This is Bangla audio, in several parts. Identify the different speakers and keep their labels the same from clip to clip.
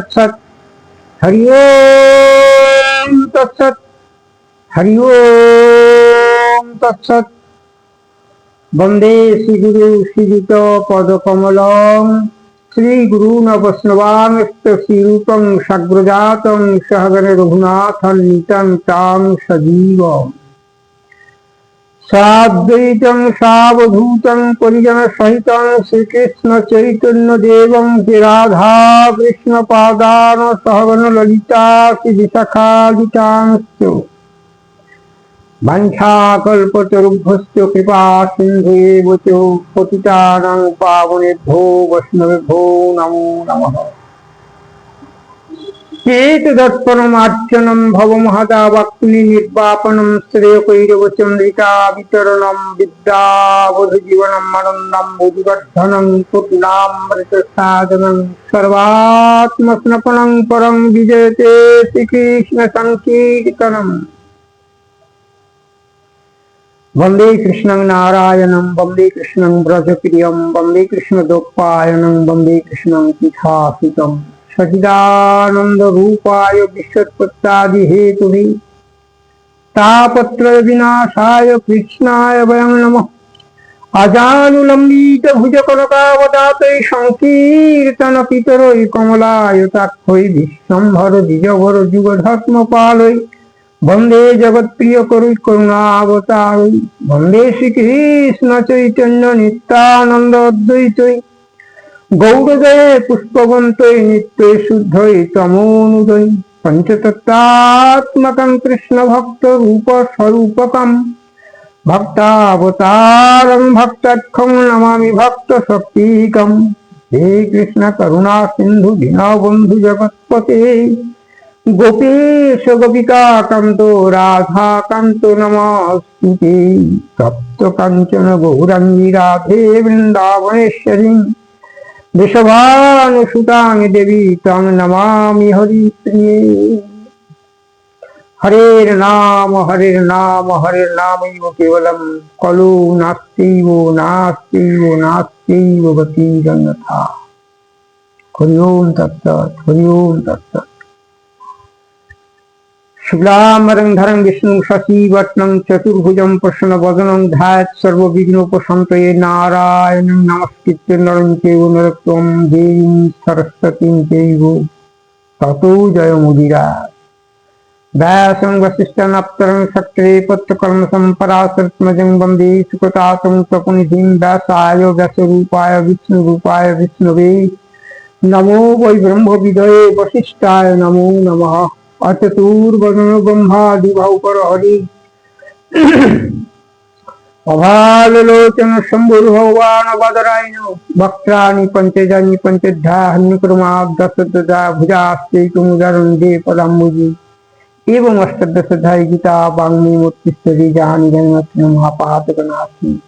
Speaker 1: तत्सत् हरि ओम तत्सत् हरि ओम तत्सत् वंदे श्री गुरु श्रीयुत पदकमल श्री गुरुन वैष्णवांस्त श्रीरूपं सग्रजातं सहगण रघुनाथं नितं तां सजीवम् সাদ্বৈতং সাবধূতং পরিজন সহিত শ্রীকৃষ্ণ চৈতন্য দেবং রাধা কৃষ্ণ পাদান সহগণ ললিতা শ্রী বিশাখাদিতাংশ বাঞ্ছাকল্পতরুভ্যস্ত কৃপা সিন্ধু পতিতানং পাবনেভ্যো বৈষ্ণবেভ্যো নমো নমঃ चेतदत्परमार्चनं भवमहदावाक्नि निर्वापनं श्रेयकैरवचन्द्रिकावितरणं विद्यावधुजीवनम् आनन्दं बुधिवर्धनं कृत्नामृतसाधनं सर्वात्मस्नपनं परं विजयते श्रीकृष्णसङ्कीर्तनम् वन्दे कृष्णं नारायणं वन्दे कृष्णं व्रजप्रियं वन्दे कृष्णदोपायनं वन्दे कृष्णं पीठासितम् सचिदानन्दरूपाय विश्वत्पत्तादिहेतुभि तापत्रयविनाशाय कृष्णाय वयं नमः अजानुलम्बितभुजकनकावदातै सङ्कीर्तनपितरै कमलाय ताक्षै विश्वम्भर द्विजभर युगधर्मपालै वन्दे जगत्प्रियकरुणि करुणावतारै वन्दे श्रीकृष्णचैतन्यनित्यानन्द अद्वैतै গৌরদয়ে পুষ্পবন্তই নিত্যই শুদ্ধ তমোনুদয় পঞ্চতত্ত্বাত্মকম কৃষ্ণ ভক্ত রূপ স্বরূপকম ভক্তাবতারম ভক্তাক্ষম নমামি ভক্ত শক্তিকম হে কৃষ্ণ করুণা সিন্ধু বন্ধু জগৎপতে গোপীশ গোপিকা কান্ত রাধা কান্ত নমস্তুতি সপ্ত কাঞ্চন গৌরাঙ্গী রাধে বৃন্দাবনেশ্বরী বিষভান সুতাং দেবী তাং নমামি হরি হরের নাম হরের নাম হরের নাম কেবলম কলু নাস্তিব নাস্তিব নাস্তিব গতি জন্যথা হরি ওম শুক্লাম্বরং ধরং বিষ্ণু শশীবট্টং চতুর্ভুজং প্রসন্নবদনং ধ্যাত সর্ববিঘ্নোপশান্তয়ে নারায়ণং নমস্কৃত নরং চৈব নরোত্তম দেবীং সরস্বতীং চৈব তত জয় মুদিরা व्यासं वसिष्ठनाप्तरं सत्रे पुत्रकर्मसं परासत्मजं वन्दे सुकृतासं स्वपुनिधिं व्यासाय व्यासरूपाय विष्णुरूपाय विष्णवे नमो वै ब्रह्मविदये वसिष्ठाय नमो नमः अचतुर वर्ण ब्रह्मादि भाव पर हरि अभाल लोचन शंभुर भगवान बदरायण वक्त्राणि पंचजानि पंचधा हन्यक्रमा दशदा भुजास्ते तुमुदरण दे पदाम्बुजी एवं अष्टदशधाय गीता वाङ्मी मूर्तिस्तरी जहानि जन्मत्न महापातकनाथी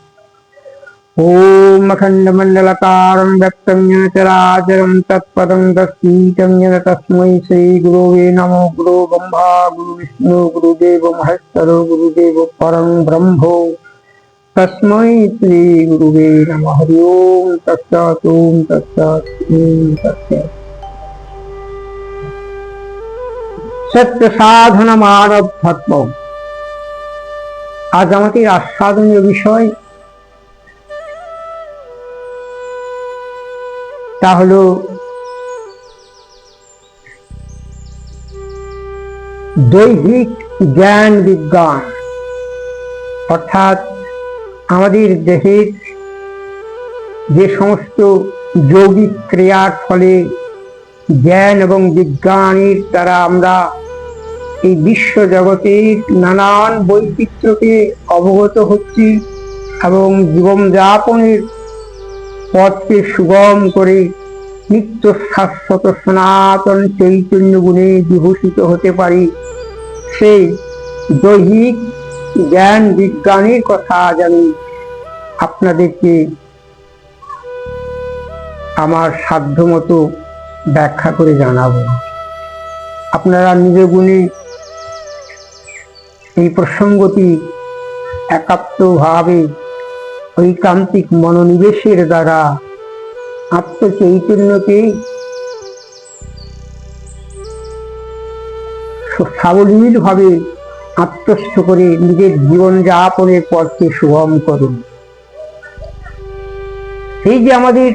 Speaker 1: ॐ अखण्डमण्डलकारं व्यक्तं येन चराचरं तत्पदं दस्तीतं येन तस्मै श्रीगुरोवे नमो गुरु ब्रह्मा गुरुविष्णु गुरुदेव महेश्वरो गुरुदेव परं ब्रह्मो तस्मै श्रीगुरुवे नमः हरि ओं तस्सात् ॐ तस्सात् ॐ तस्सात् সত্যসাধন মানব ধর্ম আজ আমাদের আস্বাদনীয় বিষয় তা হল দৈহিক জ্ঞান বিজ্ঞান অর্থাৎ আমাদের দেহের যে সমস্ত যৌগিক ক্রিয়ার ফলে জ্ঞান এবং বিজ্ঞানের দ্বারা আমরা এই বিশ্ব জগতের নানান বৈচিত্র্যকে অবগত হচ্ছি এবং জীবনযাপনের পথকে সুগম করে নিত্য শাশ্বত সনাতন চৈতন্য গুণে বিভূষিত হতে পারি সেই দৈহিক জ্ঞান বিজ্ঞানের কথা আজ আমি আপনাদেরকে আমার সাধ্য মতো ব্যাখ্যা করে জানাব আপনারা নিজে গুণে এই প্রসঙ্গটি একাত্মভাবে ঐকান্তিক মনোনিবেশের দ্বারা আত্মচৈতন্যকে সাবলীলভাবে আত্মস্থ করে নিজের জীবনযাপনের পথকে সুগম করুন এই যে আমাদের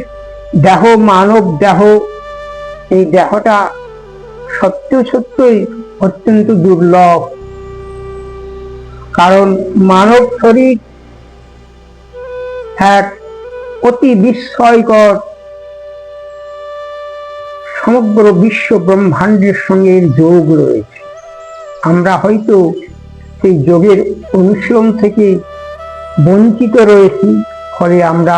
Speaker 1: দেহ মানব দেহ এই দেহটা সত্য সত্যই অত্যন্ত দুর্লভ কারণ মানব শরীর এক অতি বিস্ময়কর সমগ্র বিশ্ব ব্রহ্মাণ্ডের সঙ্গে যোগ রয়েছে আমরা হয়তো সেই যোগের অনুশীলন থেকে বঞ্চিত রয়েছি ফলে আমরা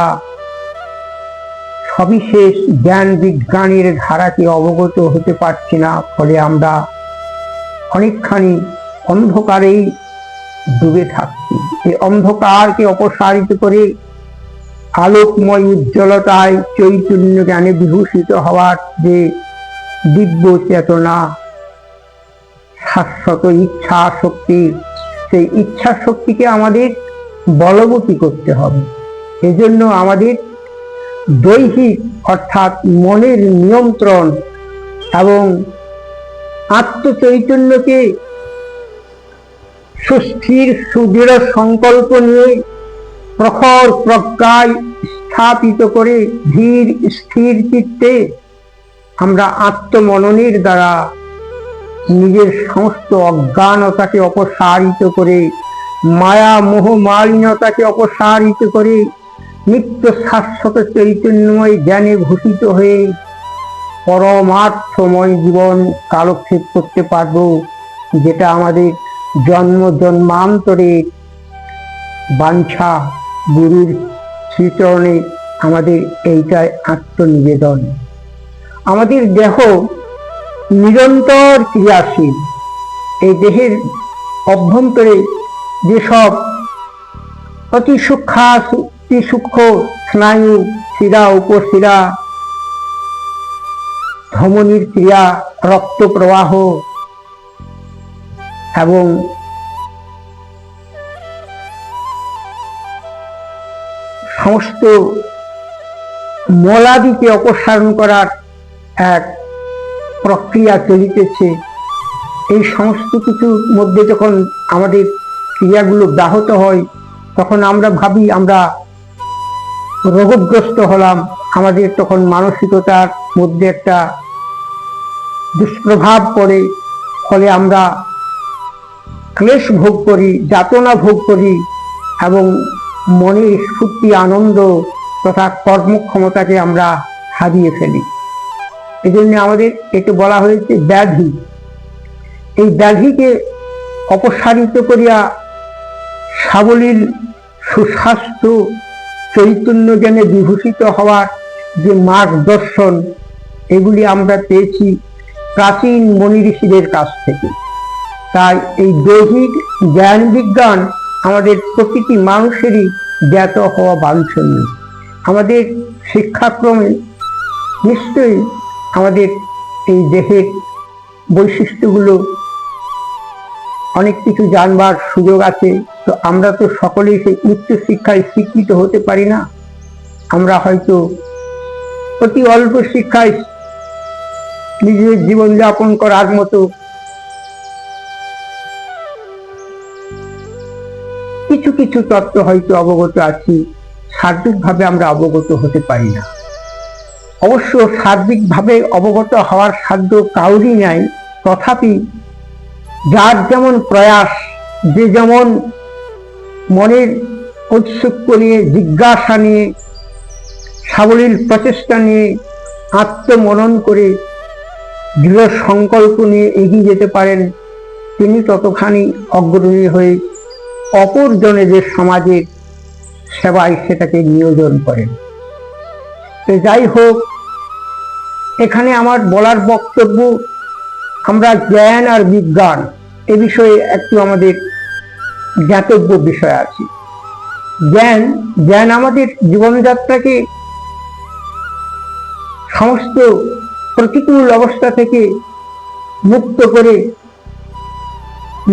Speaker 1: সবিশেষ জ্ঞান বিজ্ঞানের ধারাকে অবগত হতে পারছি না ফলে আমরা অনেকখানি অন্ধকারেই ডুবে থাকছি এই অন্ধকারকে অপসারিত করে আলোকময় উজ্জ্বলতায় চৈতন্য জ্ঞানে বিভূষিত হওয়ার যে দিব্য চেতনা শাশ্বত ইচ্ছা শক্তি সেই ইচ্ছা শক্তিকে আমাদের বলবতী করতে হবে এজন্য আমাদের দৈহিক অর্থাৎ মনের নিয়ন্ত্রণ এবং আত্মচৈতন্যকে সুস্থির সুদৃঢ় সংকল্প নিয়ে প্রখর প্রজ্ঞায় স্থাপিত করে ধীর স্থির চিত্তে আমরা আত্মমননের দ্বারা নিজের সমস্ত অজ্ঞানতাকে অপসারিত করে মায়া মোহ মালিনতাকে অপসারিত করে নিত্য শাশ্বত চৈতন্যময় জ্ঞানে ভূষিত হয়ে পরমার্থময় জীবন কালক্ষেপ করতে পারব যেটা আমাদের জন্ম জন্মান্তরের বাঞ্ছা গুরুর শ্রীচরণে আমাদের এইটাই আত্মনিবেদন আমাদের দেহ নিরন্তর ক্রিয়াশীল এই দেহের অভ্যন্তরে যেসব অতি সূক্ষা অতি সূক্ষ্ম স্নায়ু শিরা উপশিরা ধমনির ক্রিয়া রক্ত প্রবাহ এবং সমস্ত মলাদিকে অপসারণ করার এক প্রক্রিয়া চলিতেছে এই সমস্ত কিছুর মধ্যে যখন আমাদের ক্রিয়াগুলো ব্যাহত হয় তখন আমরা ভাবি আমরা রোগগ্রস্ত হলাম আমাদের তখন মানসিকতার মধ্যে একটা দুষ্প্রভাব পড়ে ফলে আমরা ক্লেশ ভোগ করি যাতনা ভোগ করি এবং মনের স্ফূর্তি আনন্দ তথা কর্মক্ষমতাকে আমরা হারিয়ে ফেলি এজন্য আমাদের একে বলা হয়েছে ব্যাধি এই ব্যাধিকে অপসারিত করিয়া সাবলীল সুস্বাস্থ্য চৈতন্য জ্ঞানে বিভূষিত হওয়ার যে মার্গদর্শন এগুলি আমরা পেয়েছি প্রাচীন মনি ঋষিদের কাছ থেকে তাই এই দৈহিক জ্ঞান বিজ্ঞান আমাদের প্রতিটি মানুষেরই জ্ঞাত হওয়া বাঞ্ছনীয় আমাদের শিক্ষাক্রমে নিশ্চয়ই আমাদের এই দেহের বৈশিষ্ট্যগুলো অনেক কিছু জানবার সুযোগ আছে তো আমরা তো সকলেই সেই উচ্চ শিক্ষায় শিক্ষিত হতে পারি না আমরা হয়তো অতি অল্প শিক্ষায় নিজের জীবনযাপন করার মতো কিছু কিছু তত্ত্ব হয়তো অবগত আছি সার্বিকভাবে আমরা অবগত হতে পারি না অবশ্য সার্বিকভাবে অবগত হওয়ার সাধ্য কাউরই নাই তথাপি যার যেমন প্রয়াস যে যেমন মনের ঔৎসুক্য নিয়ে জিজ্ঞাসা নিয়ে সাবলীল প্রচেষ্টা নিয়ে আত্মমনন করে দৃঢ় সংকল্প নিয়ে এগিয়ে যেতে পারেন তিনি ততখানি অগ্রণী হয়ে অপরজনেদের সমাজের সেবায় সেটাকে নিয়োজন করেন তো যাই হোক এখানে আমার বলার বক্তব্য আমরা জ্ঞান আর বিজ্ঞান এ বিষয়ে একটু আমাদের জ্ঞাতব্য বিষয় আছে জ্ঞান জ্ঞান আমাদের জীবনযাত্রাকে সমস্ত প্রতিকূল অবস্থা থেকে মুক্ত করে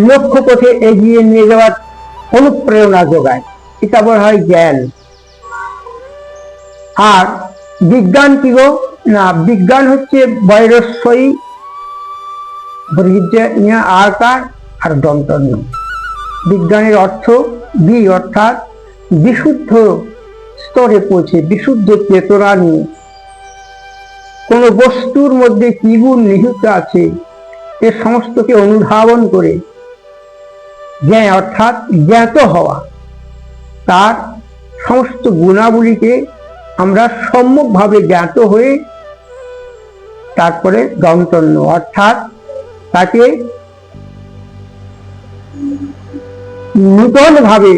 Speaker 1: লক্ষ্য পথে এগিয়ে নিয়ে যাওয়ার অনুপ্রেরণা যোগায় এটা বলা হয় জ্ঞান আর বিজ্ঞান কি গো না বিজ্ঞান হচ্ছে বৈরস্বয়ী আকার আর দন্তন্য বিজ্ঞানের অর্থ বি অর্থাৎ বিশুদ্ধ স্তরে পৌঁছে বিশুদ্ধ চেতনা নিয়ে কোন বস্তুর মধ্যে কি গুণ নিহিত আছে এ সমস্তকে অনুধাবন করে জ্ঞান অর্থাৎ জ্ঞাত হওয়া তার সমস্ত গুণাবলীকে আমরা সম্যকভাবে জ্ঞাত হয়ে তারপরে দন্তন্য অর্থাৎ তাকে নূতনভাবে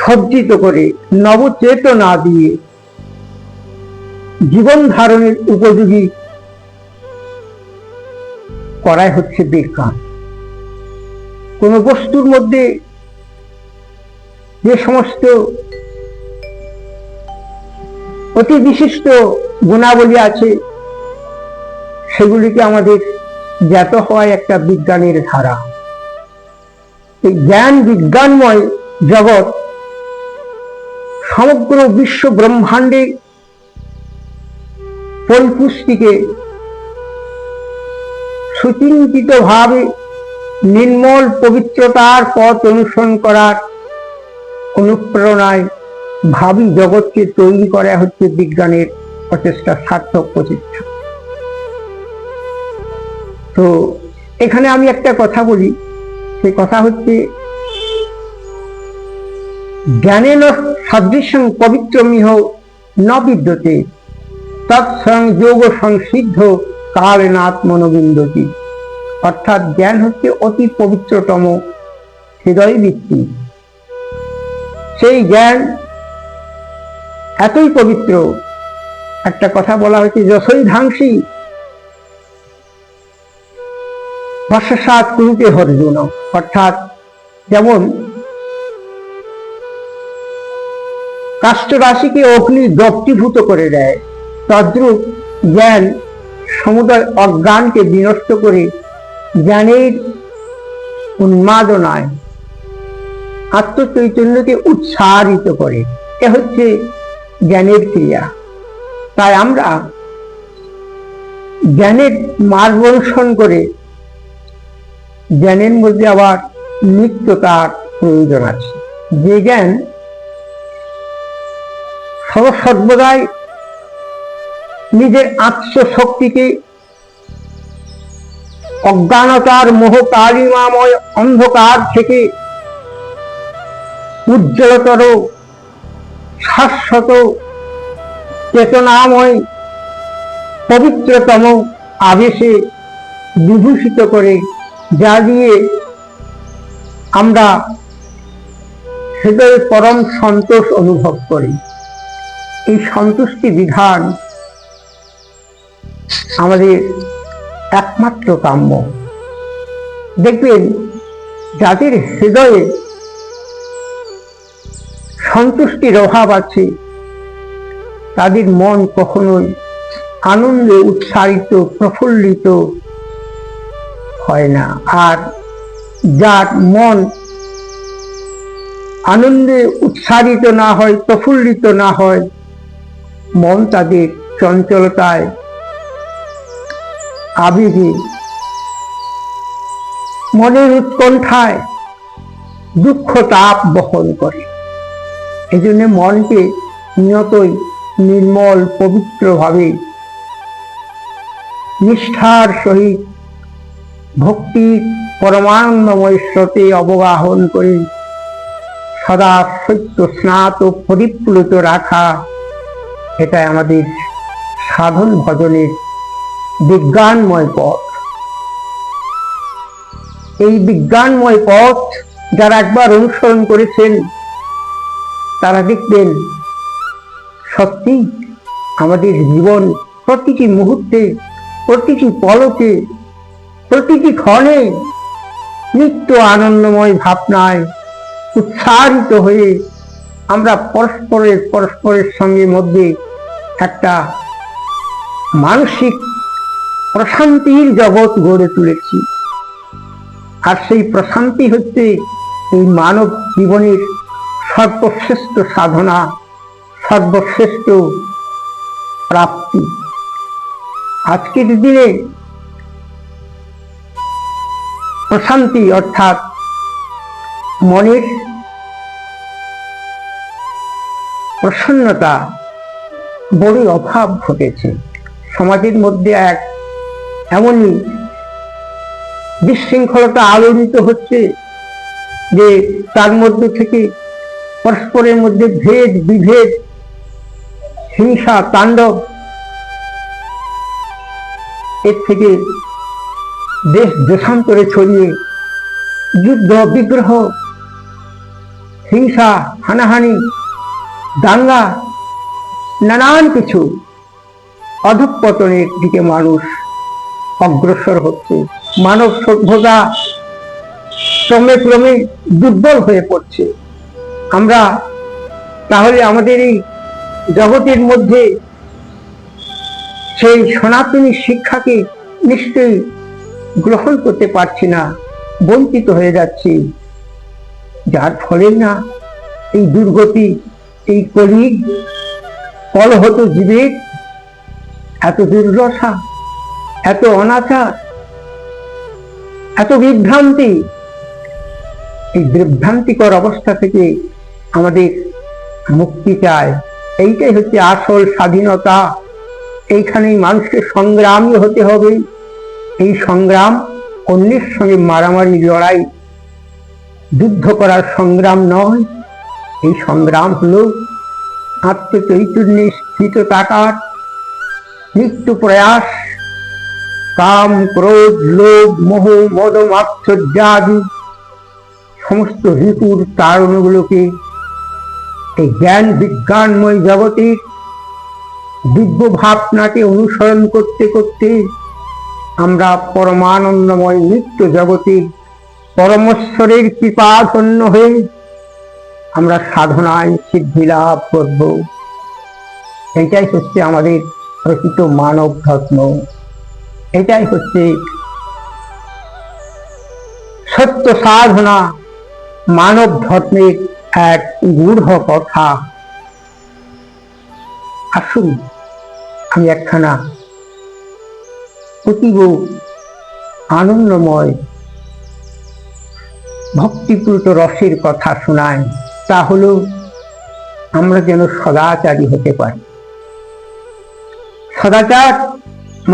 Speaker 1: সজ্জিত করে নবচেতনা দিয়ে জীবন ধারণের উপযোগী করাই হচ্ছে বিজ্ঞান কোনো বস্তুর মধ্যে যে সমস্ত অতি বিশিষ্ট গুণাবলী আছে সেগুলিকে আমাদের জ্ঞাত হয় একটা বিজ্ঞানের ধারা এই জ্ঞান বিজ্ঞানময় জগৎ সমগ্র বিশ্ব ব্রহ্মাণ্ডে পরিপুষ্টিকে সুচিন্তিতভাবে নির্মল পবিত্রতার পথ অনুসরণ করার অনুপ্রেরণায় ভাবি জগৎকে তৈরি করা হচ্ছে বিজ্ঞানের প্রচেষ্টা সার্থক প্রচেষ্টা তো এখানে আমি একটা কথা বলি সে কথা হচ্ছে জ্ঞানেন পবিত্র মিহ ন বিদ্যতে তৎসং যোগ সংসিদ্ধ মনোবিন্দতী অর্থাৎ জ্ঞান হচ্ছে অতি পবিত্রতম হৃদয় বৃত্তি সেই জ্ঞান এতই পবিত্র একটা কথা বলা হয়েছে যশই ধাংসী বর্ষাত কুরুকে হরিজন অর্থাৎ যেমন কাষ্ট রাশিকে অগ্নি দপ্তিভূত করে দেয় তদ্রুপ জ্ঞান সমুদয় অজ্ঞানকে বিনষ্ট করে জ্ঞানের উন্মাদনায় আত্মচৈতন্যকে উৎসাহিত করে এ হচ্ছে জ্ঞানের ক্রিয়া তাই আমরা জ্ঞানের মার্গদর্শন করে জ্ঞানের মধ্যে আবার নিত্যতার প্রয়োজন আছে যে জ্ঞান সর্বদাই নিজের আত্মশক্তিকে অজ্ঞানতার মোহ অন্ধকার থেকে উজ্জ্বলতর শাশ্বত চেতনাময় পবিত্রতম আবেশে বিভূষিত করে যা দিয়ে আমরা হৃদয়ে পরম সন্তোষ অনুভব করি এই সন্তুষ্টি বিধান আমাদের একমাত্র কাম্য দেখবেন যাদের হৃদয়ে সন্তুষ্টির অভাব আছে তাদের মন কখনোই আনন্দে উৎসাহিত প্রফুল্লিত হয় না আর যার মন আনন্দে উৎসাহিত না হয় প্রফুল্লিত না হয় মন তাদের চঞ্চলতায় আবেগে মনের উৎকণ্ঠায় দুঃখ তাপ বহন করে জন্য মনকে নিয়তই নির্মল পবিত্রভাবে নিষ্ঠার সহিত ভক্তি পরমানন্দময় স্রোতে অবগাহন করে সদা সত্য স্নাত পরিপ্লুত রাখা এটাই আমাদের সাধন ভজনের বিজ্ঞানময় পথ এই বিজ্ঞানময় পথ যারা একবার অনুসরণ করেছেন তারা দেখবেন সত্যি আমাদের জীবন প্রতিটি মুহূর্তে প্রতিটি পলকে প্রতিটি ক্ষণে নিত্য আনন্দময় ভাবনায় উৎসাহিত হয়ে আমরা পরস্পরের পরস্পরের সঙ্গে মধ্যে একটা মানসিক প্রশান্তির জগৎ গড়ে তুলেছি আর সেই প্রশান্তি হচ্ছে এই মানব জীবনের সর্বশ্রেষ্ঠ সাধনা সর্বশ্রেষ্ঠ প্রাপ্তি আজকের দিনে প্রশান্তি অর্থাৎ মনের প্রসন্নতা বড়ই অভাব ঘটেছে সমাজের মধ্যে এক এমনই বিশৃঙ্খলতা আলোড়িত হচ্ছে যে তার মধ্যে থেকে পরস্পরের মধ্যে ভেদ বিভেদ হিংসা তাণ্ডব এর থেকে দেশ দেশান্তরে ছড়িয়ে যুদ্ধ বিগ্রহ হিংসা হানাহানি দাঙ্গা নানান কিছু অধঃপতনের দিকে মানুষ অগ্রসর হচ্ছে মানব সভ্যতা ক্রমে ক্রমে দুর্বল হয়ে পড়ছে আমরা তাহলে আমাদের এই জগতের মধ্যে সেই সনাতনী শিক্ষাকে নিশ্চয়ই গ্রহণ করতে পারছি না বঞ্চিত হয়ে যাচ্ছি যার ফলে না এই দুর্গতি এই কলিগ কলহত জীবের এত দুর্দশা এত অনাচার এত বিভ্রান্তি এই বিভ্রান্তিকর অবস্থা থেকে আমাদের মুক্তি চায় এইটাই হচ্ছে আসল স্বাধীনতা এইখানেই মানুষকে সংগ্রামই হতে হবে এই সংগ্রাম অন্যের সঙ্গে মারামারি লড়াই যুদ্ধ করার সংগ্রাম নয় এই সংগ্রাম হল আত্মচৈতন্যের স্থিত টাকার মৃত্যু প্রয়াস কাম ক্রোধ লোভ মোহ মদ মাৎসর্যা আদি সমস্ত ঋতুর তারণগুলোকে এই জ্ঞান বিজ্ঞানময় জগতের দিব্য ভাবনাকে অনুসরণ করতে করতে আমরা পরমানন্দময় নিত্য জগতে পরমেশ্বরের কৃপাধন্য হয়ে আমরা সাধনায় সিদ্ধি লাভ করব এটাই হচ্ছে আমাদের প্রকৃত মানব ধর্ম এটাই হচ্ছে সত্য সাধনা মানব ধর্মের এক গূঢ় কথা আসুন আমি একখানা অতীব আনন্দময় ভক্তিপূত রসের কথা শোনায় তা হল আমরা যেন সদাচারী হতে পারি সদাচার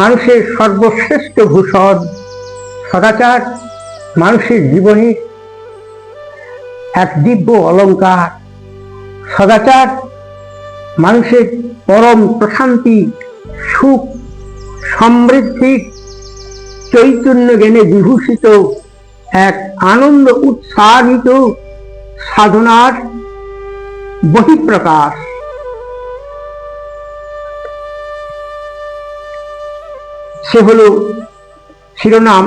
Speaker 1: মানুষের সর্বশ্রেষ্ঠ ভূষণ সদাচার মানুষের জীবনে এক দিব্য অলঙ্কার সদাচার মানুষের পরম প্রশান্তি সুখ সমৃদ্ধি চৈতন্য জ্ঞানে বিভূষিত এক আনন্দ উৎসাহিত সাধনার বহিঃপ্রকাশ সে হল শিরোনাম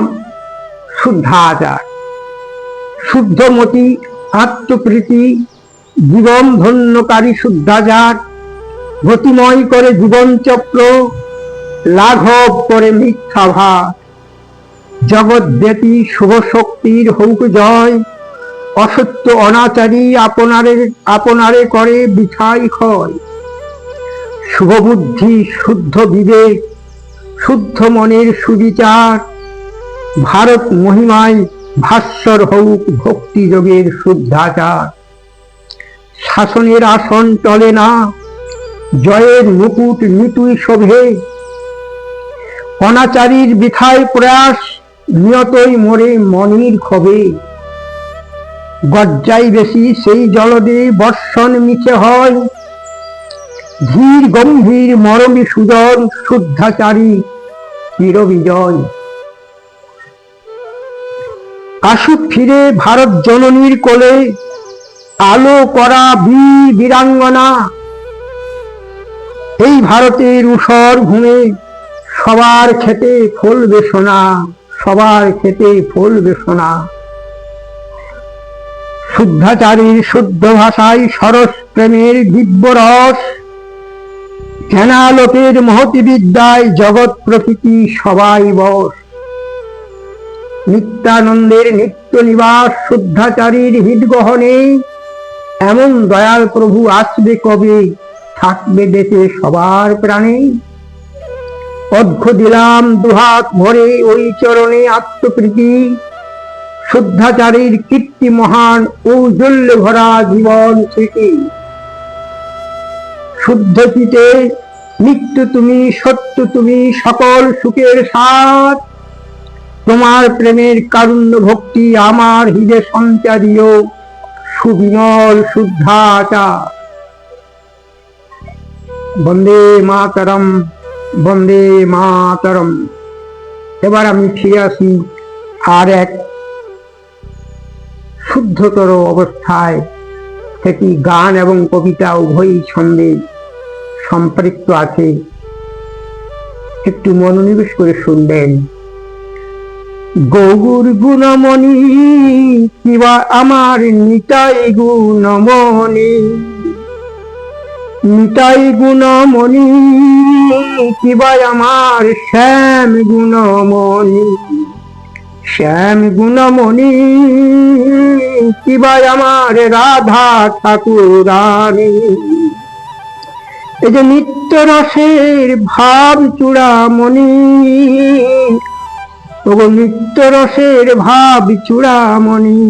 Speaker 1: শুদ্ধাচার শুদ্ধমতি আত্মপ্রীতি জীবন ধন্যকারী শুদ্ধাচার গতিময় করে জীবন চক্র লাঘব করে মিথ্যা মিথ্যাভা জগদ্ব্যতি শুভ শক্তির হৌক জয় অসত্য অনাচারী আপনারে আপনারে করে বিছাই ক্ষয় শুভ বুদ্ধি শুদ্ধ বিবেক শুদ্ধ মনের সুবিচার ভারত মহিমায় ভাস্বর হৌক ভক্তিযোগের শুদ্ধাচার শাসনের আসন চলে না জয়ের মুকুট নিতুই শোভে অনাচারীর বিথায় প্রয়াস নিয়তই মরে মনির ক্ষোভে গজ্জাই বেশি সেই জলদে বর্ষণ মিছে হয় ধীর গম্ভীর মরমী সুজন শুদ্ধাচারী চিরবিজয় কাশুক ফিরে ভারত জননীর কোলে আলো করা বীরাঙ্গনা এই ভারতের উসর ভূমে সবার খেতে ফুল সোনা সবার খেতে ফুল সোনা শুদ্ধাচারীর শুদ্ধ ভাষায় সরস প্রেমের দিব্য রস হেনালোকের মহতি বিদ্যায় জগৎ প্রকৃতি সবাই বস নিত্যানন্দের নিত্য নিবাস শুদ্ধাচারীর হৃদগহনে এমন দয়াল প্রভু আসবে কবে থাকবে দেশে সবার প্রাণে অর্ঘ দিলাম দুহাত ভরে ওই চরণে আত্মপ্রীতি শুদ্ধাচারীর কীর্তি মহান ঔজল্য ভরা জীবন স্মৃতি শুদ্ধ চিতে নিত্য তুমি সত্য তুমি সকল সুখের সাথ তোমার প্রেমের কারুণ্য ভক্তি আমার হৃদে সঞ্চারীয় সুবিমল শুদ্ধাচা বন্দে মাতরম বন্দে মাতরম এবার আমি ফিরে আসি আর এক শুদ্ধতর অবস্থায় সেটি গান এবং কবিতা উভয়ই ছন্দে সম্পৃক্ত আছে একটু মনোনিবেশ করে শুনবেন গৌর গুণমণি কিবা আমার নিতাই গুণমণি নিতাই গুণমণি কিবা আমার শ্যাম গুণমণি শ্যাম গুণমণি কিবা আমার রাধা ঠাকুরানী এই যে নিত্য রসের ভাব মনি ওগো নিত্য রসের ভাব চূড়ামণি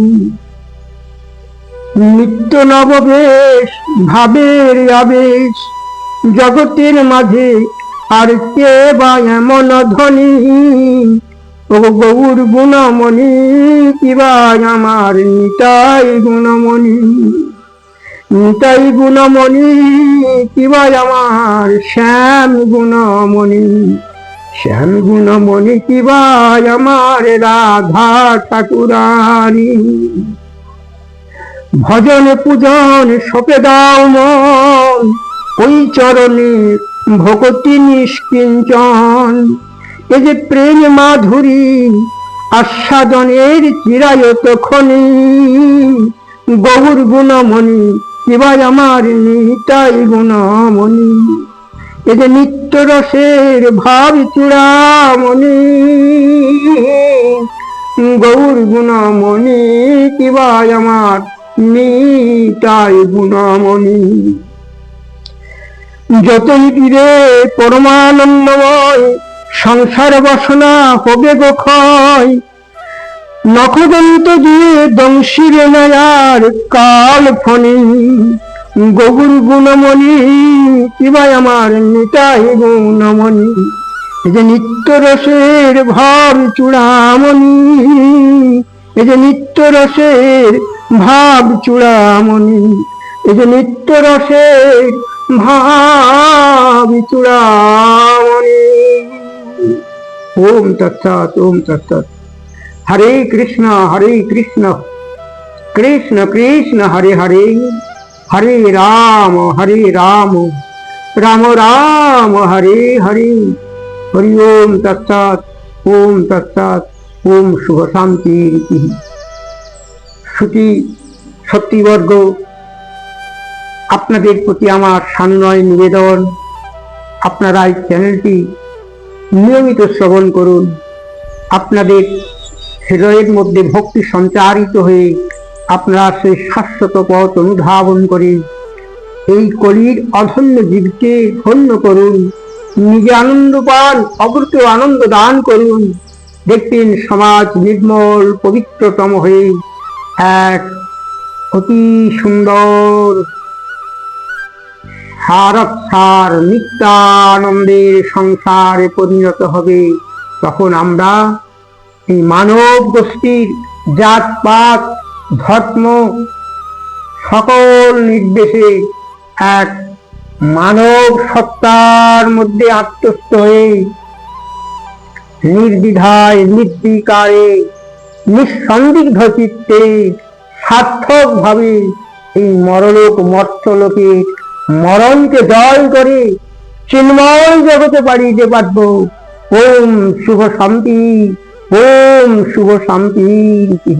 Speaker 1: নিত্য নববেশ ভাবের আবেশ জগতের মাঝে আর কে বা এমন ধনি ও গৌর গুণমণি কিবা আমার নিতাই গুণমণি নিতাই গুণমণি কিবাই আমার শ্যাম গুণমণি শ্যাম গুণমণি কিবাই আমার রাধা ঠাকুরানি ভজন পূজন সপে দাও মন ওই চরণে ভগতি নিষ্কিঞ্চন এ যে প্রেম মাধুরী আস্বাদনের চিরায়ত খনি গৌর গুণমণি এবার আমার নিতাই গুণমণি এ যে নিত্য রসের ভাব চূড়ামণি গৌর গুণমণি কিবা আমার নিতাই গুণমণি যতই দিরে পরমানন্দময় সংসার বাসনা হবে গোখয় নখদন্ত দিয়ে দংশির নায়ার কাল ফনি গগুর গুণমণি কিবাই আমার নিতাই গুণমণি এই যে নিত্য রসের ভাব চূড়ামণি এই যে নিত্য রসের ভাব চূড়ামণি এই যে নিত্য রসের ভাব চূড়ামণি ওম তৎসৎ ওম তৎসৎ হরে কৃষ্ণ হরে কৃষ্ণ কৃষ্ণ কৃষ্ণ হরে হরে হরে রাম হরে রাম রাম রাম হরে হরে হরি ওম তৎসাত ওম তৎসাত ওম শুভ শান্তি শ্রুতি সত্যিবর্গ আপনাদের প্রতি আমার সান্নয় নিবেদন আপনারা এই চ্যানেলটি নিয়মিত শ্রবণ করুন আপনাদের হৃদয়ের মধ্যে ভক্তি সঞ্চারিত হয়ে আপনার সেই শাশ্বত পথ অনুধাবন করে এই কলির অধন্য জীবকে ধন্য করুন নিজে আনন্দ পান অপরকেও আনন্দ দান করুন দেখবেন সমাজ নির্মল পবিত্রতম হয়ে এক অতি সুন্দর সারক্ষার নিত্যানন্দের সংসারে পরিণত হবে তখন আমরা এই মানব গোষ্ঠীর জাত পাত ধর্ম সকল নির্দেশে এক মানব সত্তার মধ্যে আত্মস্থ হয়ে নির্বিধায় নির্বিকারে নিঃসন্দিগ্ধ চিত্তে সার্থক ভাবে এই মরলোক মর্তলোকে মরণকে জয় করে চিন্ময় জগতে পারি যে পারব ওম শুভ শান্তি ওম শুভ শান্তি